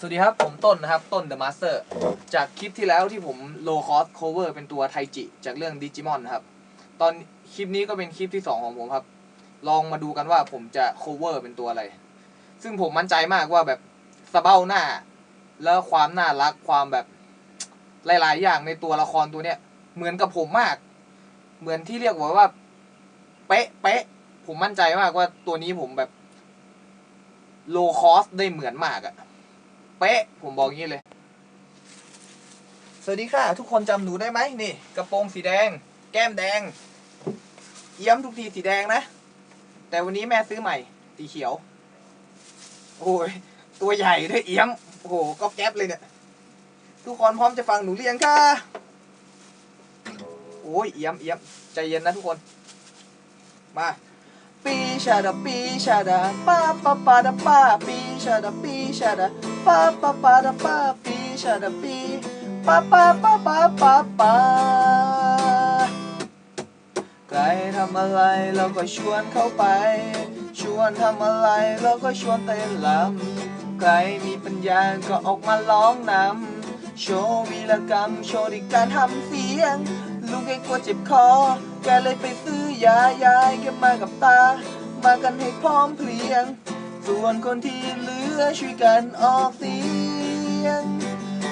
สวัสดีครับ ผมต้นนะครับ ต้น The Master จากคลิปที่แล้วที่ผม low cost cover เป็นตัวไทจิ จากเรื่อง Digimon นครับ ตอนคลิปนี้ก็เป็นคลิปที่ 2 ของผมครับ ลองมาดูกันว่าผมจะ cover เป็นตัวอะไร ซึ่งผมมั่นใจมากว่าแบบสะเบ้าหน้า แล้วความน่ารักความแบบหลาย ๆ อย่างในตัวละครตัวเนี้ย เหมือนกับผมมาก เหมือนที่เรียกว่าว่า เป๊ะเป๊ะผมมั่นใจมากว่าตัวนี้ผมแบบ low cost ได้เหมือนมากอะ เป๊ะ ผมบอกงี้เลย สวัสดีค่ะ ทุกคนจำหนูได้ไหมนี่ กระโปรงสีแดง แก้มแดงเอี้ยมทุกทีสีแดงนะ แต่วันนี้แม่ซื้อใหม่ สีเขียว โอ้ย ตัวใหญ่ด้วยเอี้ยม โอ้โห ก็แก๊บเลยเนี่ย ทุกคนพร้อมจะฟังหนูเรียงค่ะ โอ้ย เอี้ยมเอี้ยมใจเย็นนะทุกคน มาปีชาดาปีชาดาป้าป้าป้าดาป้าปีชาดาปีชาดา ป้าป้าป้าดาปาปีชาดาปีป้าป้าป้าปาปาปาใครทำอะไรเราก็ชวนเขาไป ชวนทำอะไรเราก็ชวนเต้นลำใครมีปัญญาก็ออกมาร้องนำโชว์วีรกรรมโชว์ในการทำเสียงลุงแกกลัวเจ็บคอ แกเลยไปซื้อยายายแกมากับตา มากันให้พร้อมเพรียง ส่วนคนที่เหลือช่วยกันออกเสียง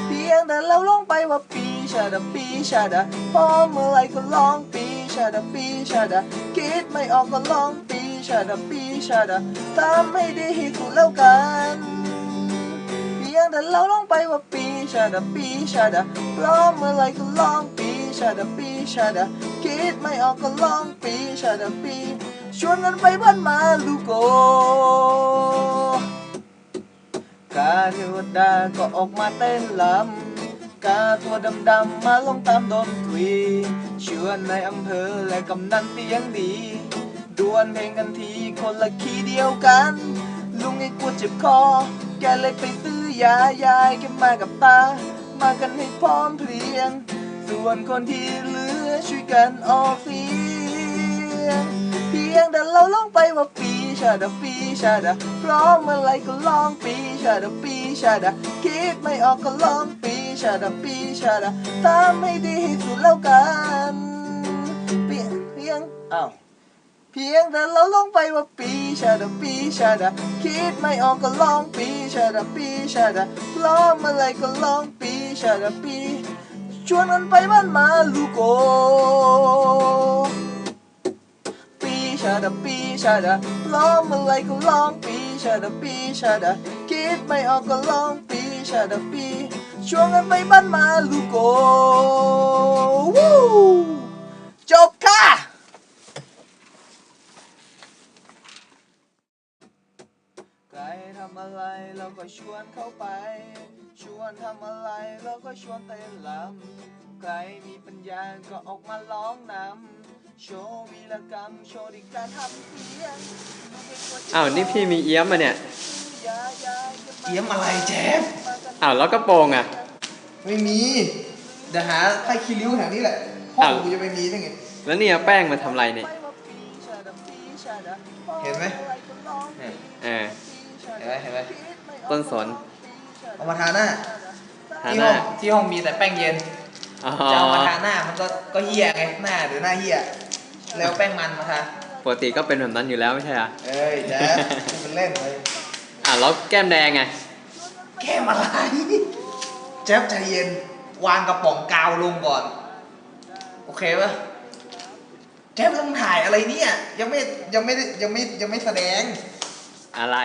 เพียงแต่เราลงไปว่าปีชาดาปีชาดาพอเมื่อไรก็ร้องปีชาดาปีชาดาคิดไม่ออกก็ร้องปีชาดาปีชาดาทำให้ดีที่สุดแล้วกันเพียงแต่เราลงไปว่าปีชาดาปีชาดาร้องเมื่อไรก็ร้องปีชาดาปีชาดาคิดไม่ออกก็ร้องปีชาดาปี ชวนกันไปบ้านมาลูโกกาเทวดาก็ออกมาเต้นลำกาตัวดำๆมาลงตามดนตรีชวนในอำเภอและกำนันเสียงดีดวลเพลงกันทีคนละคีย์เดียวกัน ลุงไอ้กลัวเจ็บคอ แกเลยไปซื้อยายายแกมากับตา มากันให้พร้อมเพรียง ส่วนคนที่เหลือช่วยกันออกเสียง ไปว่าปีชาดาปีชาดาพร้อมเมื่อไรก็ลองปีชาดาปีชาดาคิดไม่ออกก็ลองปีชาดาปีชาดาทำให้ดีที่สุดแล้วกันเพียงเพียงอ้าวเพียงแต่เราลงไปว่าปีชาดาปีชาดาคิดไม่ออกก็ลองปีชาดาปีชาดาพร้อมเมื่อไรก็ลองปีชาดาปีชวนกันไปบ้านมาลูโก ชาดาปีชาดาร้องเมื่อไรก็ร้องปีชาดาปีชาดาคิดไม่ออกก็ร้องปีชาดาปีชวนกันไปบ้านมาลูโกวู้จบค่ะใครทำอะไรเราก็ชวนเขาไป ชวนทำอะไรเราก็ชวนเต้นลำ ใครมีปัญญาก็ออกมาร้องนำโชว์วีรกรรมโชว์ในการทำเสียงอ้าวนี่พี่มีเอี้ยมมาเนี่ยเอี้ยมอะไรแจ๊บอ้าวแล้วก็โปรงอะ ไม่มีเดี๋ยวหาไพ่คีริ้วแถวนี้แหละห้องอ้าวกูจะไปมีได้ไงแล้วเนี่ยแป้งมาทำอะไรเนี่ยเห็นไหมเออเห็นไหมเห็นไหมต้นสนเอามาทาหน้าทาที่หห้น้าองที่ห้องมีแต่แป้งเย็นอ๋อ จะเอามาทาหน้ามันก็ก็เหี้ยไงหน้าหรือหน้าเหี้ยแล้วแป้งมันมาทาปกติก็เป็นแบบนั้นอยู่แล้วไม่ใช่เหรอเอ้ยแจ๊บเป็นเล่นเลยอะแล้วแก้มแดงไง แก้มอะไร แจ๊บใจเย็นวางกระป๋องกาวลงก่อน โอเคปะแจ๊บลงถ่ายอะไรเนี่ย ยังไม่ยังไม่ได้ยังไม่ยังไม่แสดงอะไร